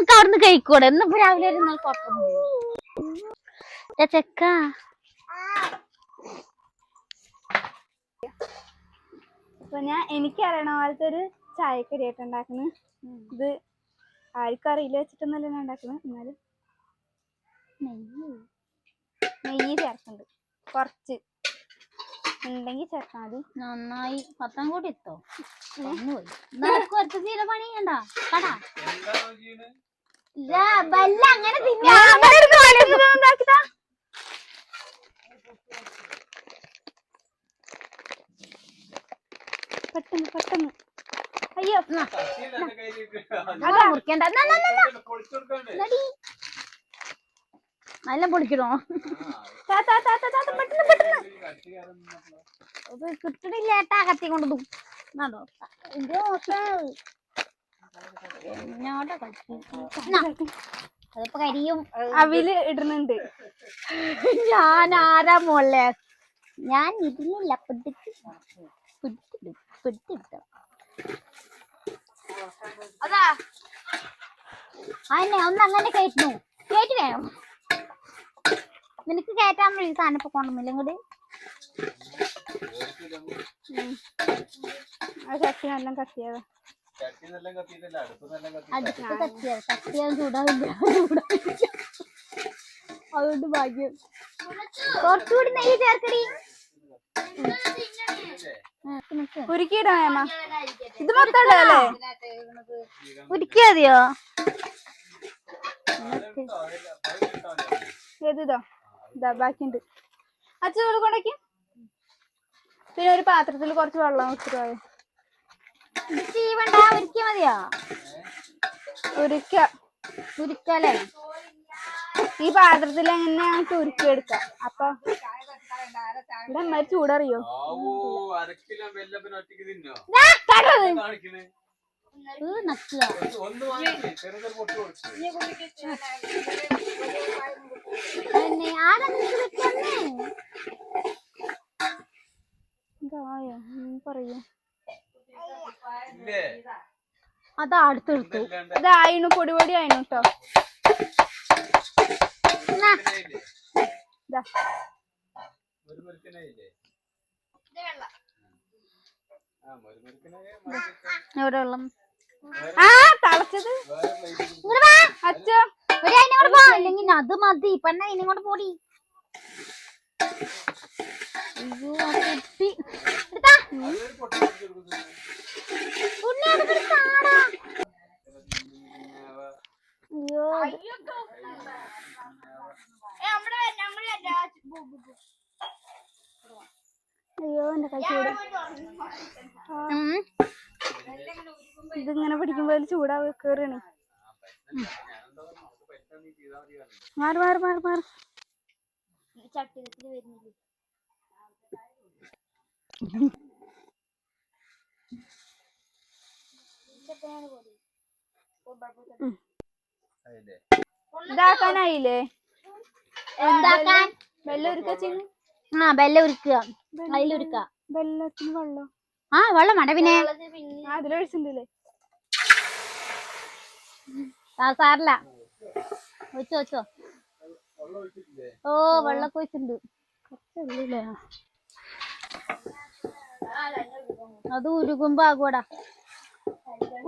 നിങ്ങൾക്ക് അവിടുന്ന് കഴിക്കൂടെ. ഇന്നിപ്പോ രാവിലെ കുഴപ്പമൊന്നുമില്ല ചെക്ക. അപ്പൊ ഞാൻ എനിക്കറിയണ പോലത്തെ ഒരു ചായക്കരി ആയിട്ട് ഉണ്ടാക്കുന്നത് ഇത് ആർക്കും അറിയില്ല വെച്ചിട്ടൊന്നല്ല ഞാൻ ഉണ്ടാക്കുന്നത് എന്നാലും നെയ്യ്. ചേർക്കുന്നുണ്ട്. കുറച്ച്. ഉണ്ടെങ്കിൽ ചേർത്താൽ മതി. നന്നായി. പത്താം കൂടി എത്തോ ഒന്നുപോയി നമുക്ക് കുറച്ച് തീരെ പണി ചെയ്യണ്ട കടാ. പെട്ടെന്ന് പെട്ടെന്ന്. അയ്യോ അതാ മുറിക്കണ്ട. നല്ല പൊളിക്കണോ? താ, താ, താ, താ, താ, പെട്ടെന്ന് പെട്ടെന്ന്. കിട്ടണില്ല ഏട്ടാ കത്തി കൊണ്ടു ഇത്. ന. അതിപ്പോ കരിയും അവിൽ ഇടുന്നുണ്ട്. ഞാൻ ആരാ മോളെ? ഞാൻ ഇടുന്നില്ല പിടിച്ച്. പിടിച്ചിടും അതിനെ ഒന്ന് അങ്ങനെ കയറ്റുന്നു. കയറ്റി വേണം. നിനക്ക് കേറ്റാൻ വേണ്ടി സാധനം ഇപ്പൊ കൊണ്ടുവന്നില്ല ഇങ്ങോട്ട് ആ ചട്ടി നല്ല കത്തിയതാ കത്തിയാൽ ചൂടാവില്ല ചൂടാവില്ല അതുകൊണ്ട് ഭാഗ്യം. കുറച്ചുകൂടി നെയ്യ് ചേർക്കടി. ഉരുക്കിയിടാ ഇത് മൊത്തം ഇടാല്ലേ? ഉരുക്കിയാ മതിയോ? ഏത് ഇതോ ഇതാ ബാക്കിയുണ്ട്. അച്ഛൻ കൊണ്ടേക്ക്. പിന്നെ ഒരു പാത്രത്തിൽ കുറച്ച് വെള്ളം വെച്ചിട്ട് പോയോ ചീവണ്ട ഉരുക്കിയാ മതിയോ? ഉരുക്ക. ഉരുക്കല്ലേ ഈ പാത്രത്തിൽ എങ്ങനെ ഞങ്ങൾക്ക് ഉരുക്കി എടുക്കാം അപ്പൊ ഇവിടെ അമ്മ ചൂടറിയോ? പറയൂ. അതാ അടുത്തെടുത്തു. അത് ആയിനു പൊടി പൊടി ആയിണു കേട്ടോ ആ മുരുമുരുക്കനായ എവിടെ വെള്ളം. ആ തളച്ചത്. ഇങ്ങോട്ട് വാ അച്ഛോ. ഒരു അതിനോട് പോ. അല്ലെങ്കിൽ അത് മതി. പെണ്ണ കൂടെ പോടി അടുത്തൊരു കാടാ അയ്യോ അയ്യോ. ഇതിങ്ങനെ പിടിക്കുമ്പോ അതിൽ ചൂടാ കേറണേ മാറി മാറി മാറി മാറി. അതില്ലേ ഇതാക്കാനായില്ലേ? ആ ബെല്ല ഉരുക്കുക. അതിലുരുക്ക വെള്ളത്തിന് വെള്ളം. ആ വെള്ളം വേണ്ട പിന്നെ. ആ സാറില്ല വെച്ചോ വെച്ചോ ഓ വെള്ളമൊക്കെ വെച്ചിട്ടുണ്ട് കുറച്ചുള്ളില്ലേ അത് ഉരുകുമ്പോ ആകൂടാ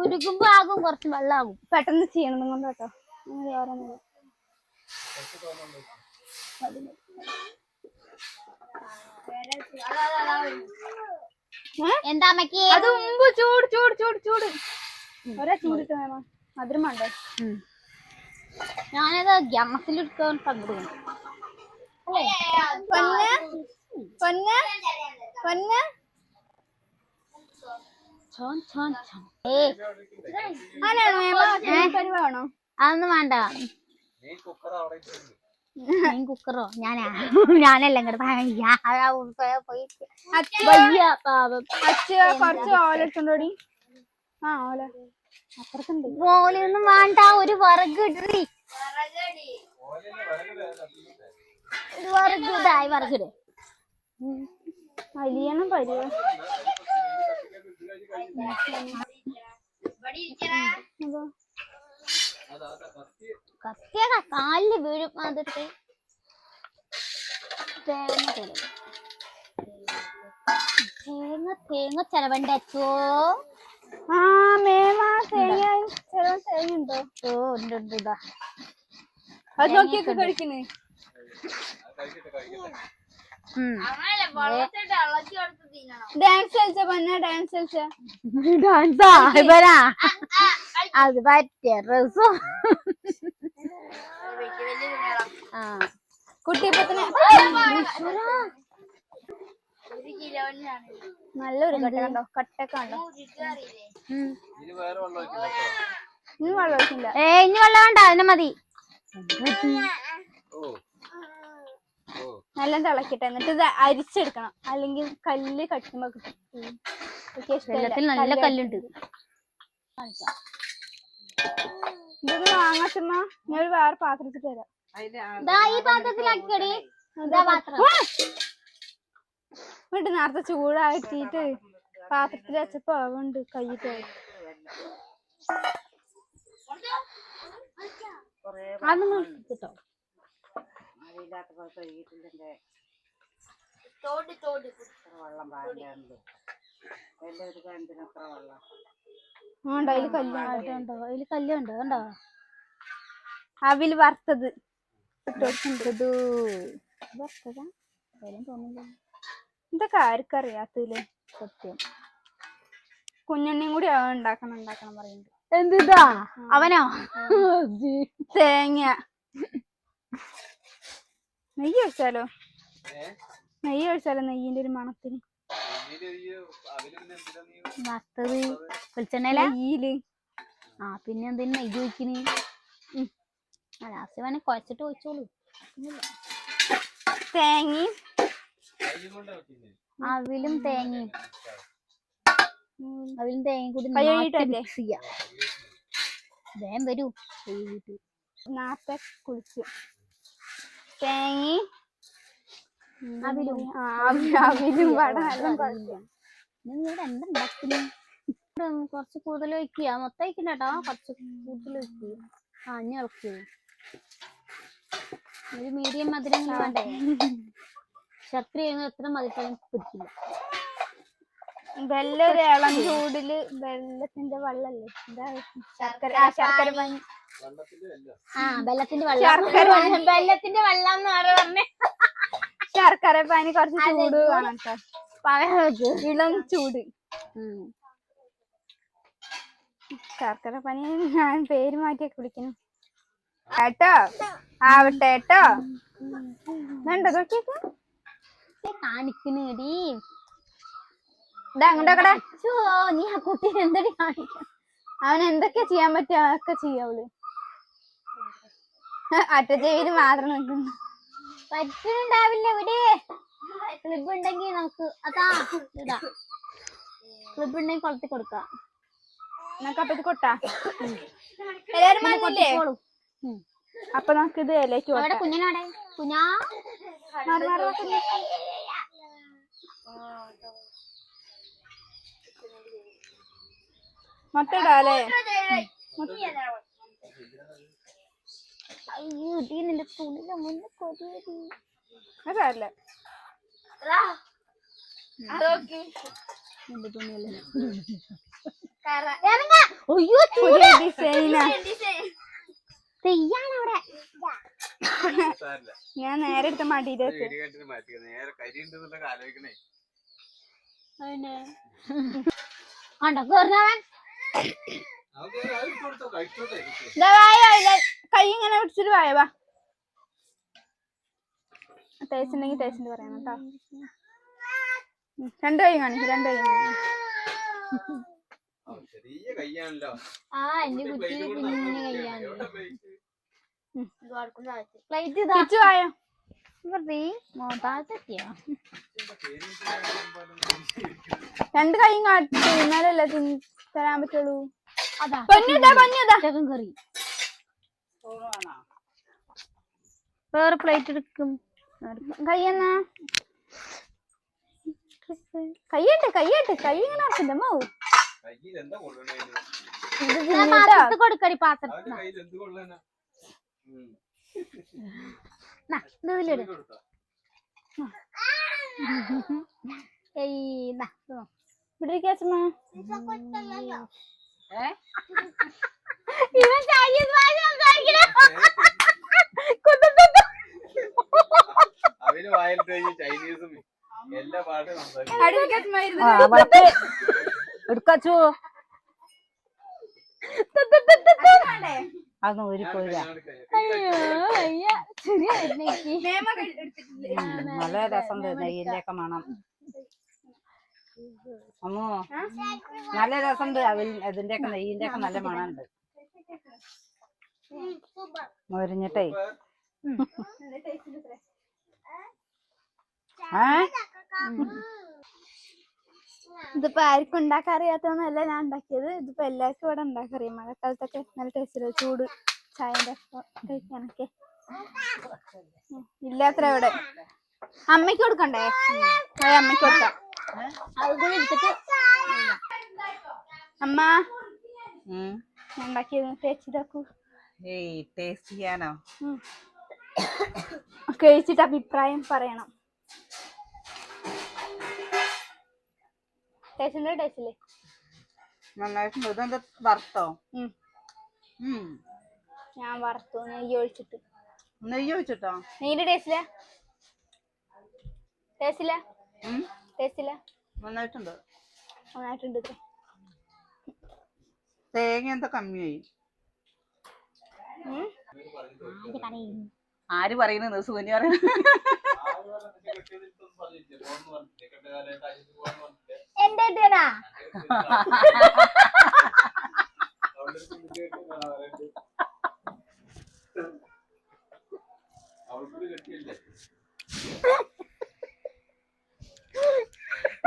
ഉരുകുമ്പോ ആകും കുറച്ച് വെള്ളമാകും പെട്ടെന്ന് ചെയ്യണം കൊണ്ട് കേട്ടോ. എന്താ അമ്മയ്ക്ക് അത് മുമ്പ് ചൂട് ചൂട് ചൂട് ചൂട്. ഒരാ ചൂടിട്ട് വേണം. മധുരം വേണ്ടേ? ഉം. ഞാനത് ഗ്യാസിലെടുക്കാൻ പങ്കെടുക്കണം പൊന്ന്? പൊന്ന്? പൊന്ന് ചോൻ ചോൻ ചോൻ ഏയ് ആണോ മേമ വേണോ അതൊന്നും വേണ്ട. ഞാൻ കുക്കറോ ഞാനാ? ഞാനല്ലേ ഇങ്ങോട്ട് പോയി കുറച്ച് ഓല ആ ഓല. അപ്പുറത്തുണ്ട് വേണ്ട ഒരു വിറക് ഇടറി വിറക് ഇതായി വിറകിട് വലിയണം പരിവ അതാ അതാ കത്തി കത്തിയ കാലിൽ വീഴും. അതിട്ട് തേങ്ങ തരും തേങ്ങ തേങ്ങ ചെലവണ്ടോ ആ മേമാ തേങ്ങ ഉണ്ടോ? ഓ ഉണ്ട് ഉണ്ട് ഇതാ. അത് നോക്കിയൊക്കെ കഴിക്കുന്നേ? ഡാൻസ് കളിച്ച പൊന്ന ഡാൻസ് കളിച്ച? ഡാൻസാ ഇവരാ അത് പറ്റിയ രസം. ആ. കുട്ടിപ്പത്തിന്. നല്ലൊരു കട്ട കണ്ടോ? കട്ടൊക്കെ കണ്ടോ. ഇനി വേറെ വെള്ളം ഒഴിക്കില്ല. ഏ ഇനി വെള്ളം വേണ്ട അതിനെ മതി. നല്ല തിളക്കട്ടെ. എന്നിട്ട് ഇത് അരിച്ചെടുക്കണം. അല്ലെങ്കിൽ കല്ല് കട്ടുമ്പോ കിട്ടും. വെള്ളത്തിൽ നല്ല കല്ലുണ്ട്. ഇതൊന്ന് വാങ്ങാച്ചമ്മ ഞാൻ ഒരു വേറെ പാത്രത്തിൽ തരാം ഈ നേരത്തെ ചൂടാക്കിയിട്ട് പാത്രത്തിൽ വെച്ചപ്പോ ഉണ്ട് കയ്യിട്ട് അതൊന്നും കിട്ടോ ഉണ്ടോ അതിൽ കല്ല് ഉണ്ടോ അതിൽ കല്ലുണ്ടോ കണ്ടോ അവിൽ വറുത്തത്. ഇത് വറുത്തതാ? വരും തോന്നില്ല ഇതൊക്കെ ആർക്കും അറിയാത്തില്ലേ സത്യം. കുഞ്ഞെണ്ണയും കൂടി അവൻ ഉണ്ടാക്കണം ഉണ്ടാക്കണം പറയുന്നുണ്ട്. എന്തിതാ? അവനോ? തേങ്ങ. നെയ്യ് ഒഴിച്ചാലോ? നെയ്യ് ഒഴിച്ചാലോ നെയ്യിന്റെ ഒരു മണത്തിന്? വറുത്തത് വെളിച്ചെണ്ണയില? നെയ്യിൽ. ആ പിന്നെ എന്തിനു നെയ്യ് ഒഴിക്കണ് ലാസ്റ്റ് വേണേ കുഴച്ചിട്ട് ഒഴിച്ചോളൂ. തേങ്ങയും അവിലും തേങ്ങയും അവിലും തേങ്ങയും കൂടി ചെയ്യാം. വേഗം വരൂ. നാട്ടെ കുളിച്ച് തേങ്ങയും അവിലും. വട നല്ല കുറച്ച് കൂടുതൽ ഒഴിക്കുക. മൊത്തം ഒഴിക്കണ്ട കേട്ടോ കുറച്ച് കൂടുതൽ ഒഴിക്കുക ആ ഇനി ഇളക്കുക ഒരു മീഡിയം മധുരം വേണ്ടേ? ശത്രു എത്ര മധുരം പിടിക്കില്ല. ഒരു ഇളം ചൂടിൽ വെള്ളത്തിന്റെ വെള്ളല്ലേ? എന്താ ശർക്കര ശർക്കര പാനി ആ വെള്ളത്തിന്റെ വെള്ളം. വെള്ളത്തിന്റെ വെള്ളം എന്ന് പറഞ്ഞേ. ശർക്കര പാനി കുറച്ച് ചൂട് വേണം കേട്ടോ. ഇളം ചൂട്. ശർക്കര പനി ഞാൻ പേര് മാറ്റിയൊക്കെ വിളിക്കണം കേട്ടോ? ആവട്ടെ കേട്ടോ. വേണ്ട കാണിക്കണേടി. ഇതാ അങ്ങോട്ടൊക്കെ ചോ നീ ആ കുട്ടി എന്തടി കാണിക്കണം അവൻ എന്തൊക്കെ ചെയ്യാൻ പറ്റുക അതൊക്കെ ചെയ്യാവുള്ളു അറ്റജയിൽ മാത്രം നിൽക്കുന്നു പറ്റുന്നുണ്ടാവില്ല ഇവിടെ. ക്ലിബ് ഉണ്ടെങ്കിൽ നമുക്ക് അതാ ഇതാ. ക്ലിബ് ഉണ്ടെങ്കിൽ കൊളത്തി കൊടുക്കാം. നമുക്ക് അപ്പൊ ഇത് കൊട്ടാ? എല്ലാരും. ഉം. അപ്പൊ നമുക്ക് ഇത് ഇലക്ക് അവിടെ? കുഞ്ഞിനാടെ കുഞ്ഞാ? മാറി മാറി. വെക്കുന്നു. മൊത്തം ഇടാല്ലേ അയ്യോ ഇടി നിന്റെ തുണിയുടെ മുന്നിൽ കൊതിയടി. അത് സാരില്ല നിന്റെ തുണിയല്ലേ? അയ്യോ പുതിയ ഡിസൈനാ തെയ്യാണ് അവിടെ. സാരില്ല ഞാൻ നേരെ എടുത്ത മടിയിൽ കണ്ടോ? കൈ ഇങ്ങനെ പിടിച്ചിട്ട് വായോ വാ. തേച്ചുണ്ടെങ്കിൽ തേച്ചിട്ട് പറയണം കേട്ടോ. രണ്ട് കൈ കാണിക്കും രണ്ട് കൈ കാണിക്കും. രണ്ട് കൈയും കാട്ടി എന്നാലല്ലേ തരാൻ പറ്റുള്ളൂ. Chicken curry. വേറെ പ്ലേറ്റ് എടുക്കും. കയ്യെന്നാ? കയ്യട്ടെ കയ്യട്ടെ. കൈ ഇങ്ങനെ ആക്കണ്ടേ മോ. കൊടുക്കടി പാത്രത്തിൽ. ഇതിലിട്? ഏയ് ഇവിടെ ഇരിക്കാച്ചമ്മ ഇവൻ ചൈനീസ് ഭാഷ സംസാരിക്കണ? അവന് കഴിഞ്ഞ് ചൈനീസും എല്ലാ അവൾക്ക് എടുക്കച്ചു അതൊന്നും എടുത്തിട്ടില്ലേ? നല്ല രസമുണ്ട് നെയ്യിന്റെ ഒക്കെ മണം. അമ്മോ നല്ല രസമുണ്ട്. അവൽ അതിന്റെ ഒക്കെ നെയ്യിന്റെ ഒക്കെ നല്ല മണമുണ്ട്. മൊരിഞ്ഞിട്ടേ. ഏ? ഇതിപ്പോ ആർക്കും ഉണ്ടാക്കാൻ അറിയാത്തതൊന്നല്ല ഞാൻ ഉണ്ടാക്കിയത്. ഇതിപ്പോ എല്ലാവർക്കും ഇവിടെ ഉണ്ടാക്കാൻ അറിയാം മഴക്കാലത്തൊക്കെ നല്ല ടേസ്റ്റ് ചൂട് ചായന്റെ കഴിക്കാനൊക്കെ. ഇല്ലാത്ര ഇവിടെ. അമ്മയ്ക്ക് കൊടുക്കണ്ടേ? അമ്മയ്ക്ക് കൊടുക്കാം. എടുത്തിട്ട് അമ്മ. ഉണ്ടാക്കിയത് ടേസ്റ്റ് ഇതാക്കൂ. ഏയ് ടേസ്റ്റ് ചെയ്യാനോ. കഴിച്ചിട്ട് അഭിപ്രായം പറയണം. ടേസ്റ്റ് ടേസ്റ്റില്ലേ നന്നായിട്ടുണ്ട്. ഇതെന്താ വറുത്തോ? ഞാൻ വറുത്തു. നെയ്യ് ഒഴിച്ചിട്ട്. നെയ്യ് ഒഴിച്ചിട്ടോ? നെയ്യിന്റെ ടേസ്റ്റില്ല ടേസ്റ്റില്ല ടേസ്റ്റില്ല നന്നായിട്ടുണ്ട്. നന്നായിട്ടുണ്ട്. തേങ്ങ എന്താ കമ്മിയായി. ആര് പറയുന്നത് സുകന്യ പറയുന്നത് എന്റെ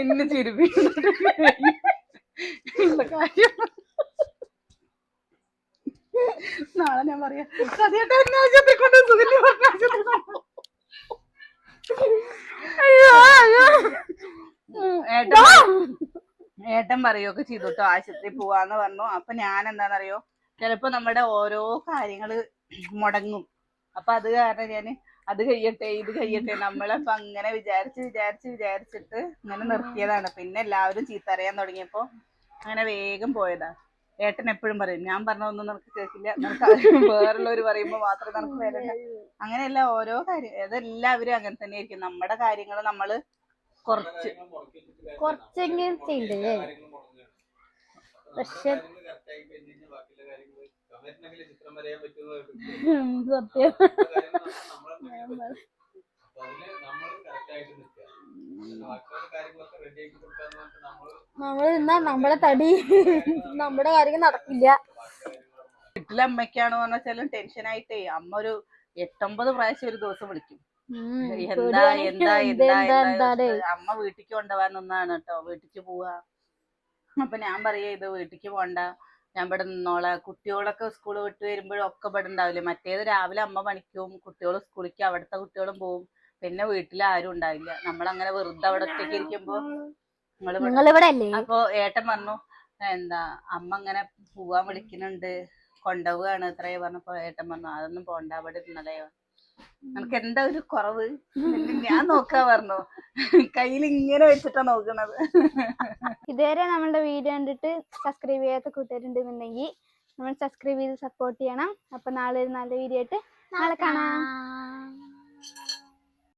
എന്നെ ചിരിപ്പിക്കുന്നു നാളെ ഞാൻ പറയാ. കൊണ്ട് ഏട്ടൻ പറയുകയൊക്കെ ചെയ്തു ആശുപത്രി പോവാന്ന് പറഞ്ഞു. അപ്പൊ ഞാൻ എന്താണെന്നറിയോ ചിലപ്പോ നമ്മുടെ ഓരോ കാര്യങ്ങൾ മുടങ്ങും. അപ്പൊ അത് കാരണം ഞാൻ അത് കഴിയട്ടെ ഇത് കഴിയട്ടെ നമ്മളപ്പോ അങ്ങനെ വിചാരിച്ച് വിചാരിച്ച് വിചാരിച്ചിട്ട് ഇങ്ങനെ നിർത്തിയതാണ്. പിന്നെ എല്ലാവരും ചീത്ത അറിയാൻ തുടങ്ങിയപ്പോ അങ്ങനെ വേഗം പോയതാ. ഏട്ടൻ എപ്പോഴും പറയും ഞാൻ പറഞ്ഞതൊന്നും നിനക്ക് കേൾക്കില്ല നിനക്ക് വേറുള്ളവർ പറയുമ്പോ മാത്രം നിനക്ക് വില അങ്ങനെയല്ല ഓരോ കാര്യം അതെല്ലാവരും അങ്ങനെ തന്നെ ആയിരിക്കും നമ്മുടെ കാര്യങ്ങൾ നമ്മൾ കുറച്ച് കുറച്ചെങ്കിലും പക്ഷെ നമ്മൾ നമ്മൾ നിന്നാ നമ്മളെ തടി. നമ്മുടെ കാര്യങ്ങൾ നടക്കില്ല. വീട്ടിലെ അമ്മയ്ക്കാണ് പറഞ്ഞാൽ ടെൻഷൻ ആയിട്ടേ അമ്മ ഒരു എട്ടൊമ്പത് പ്രാവശ്യം ഒരു ദിവസം വിളിക്കും. എന്താ എന്താ എന്താ എന്താ അമ്മ വീട്ടിക്ക് കൊണ്ടുപോകാൻ ഒന്നാണ് കേട്ടോ. വീട്ടിക്ക് പോവാ. അപ്പൊ ഞാൻ പറയാ ഇത് വീട്ടിക്ക് പോണ്ട ഞാൻ ഇവിടെ നിന്നോളാം. കുട്ടികളൊക്കെ സ്കൂൾ വിട്ട് വരുമ്പോഴും ഒക്കെ ഇവിടെ ഉണ്ടാവില്ലേ? മറ്റേത് രാവിലെ അമ്മ പണിക്കും കുട്ടികൾ സ്കൂളിലേക്ക് അവിടുത്തെ കുട്ടികളും പോവും. പിന്നെ വീട്ടിൽ ആരും ഉണ്ടാവില്ല. നമ്മളങ്ങനെ വെറുതെ അവിടെ ഒറ്റയ്ക്ക് ഇരിക്കുമ്പോ അപ്പോ ഇവിടെ നിങ്ങളിവിടെ അപ്പൊ ഏട്ടൻ പറഞ്ഞു എന്താ അമ്മ അങ്ങനെ പോവാൻ വിളിക്കുന്നുണ്ട്. കൊണ്ടുപോവാണ് ഇത്രയും പറഞ്ഞപ്പോ ഏട്ടൻ പറഞ്ഞു അതൊന്നും പോണ്ട അവിടെ ഇരുന്നതയോ? നിനക്ക് എന്താ ഒരു കുറവ്? ഞാൻ നോക്കാ പറഞ്ഞു. കയ്യിൽ ഇങ്ങനെ വെച്ചിട്ടാ നോക്കണത്. ഇതുവരെ നമ്മളുടെ വീഡിയോ കണ്ടിട്ട് സബ്സ്ക്രൈബ് ചെയ്യാത്ത കൂട്ടുകാരുണ്ടെന്നുണ്ടെങ്കിൽ നമ്മൾ സബ്സ്ക്രൈബ് ചെയ്ത് സപ്പോർട്ട് ചെയ്യണം. അപ്പൊ നാളെ ഒരു നല്ല വീഡിയോ ആയിട്ട് നാളെ കാണാം.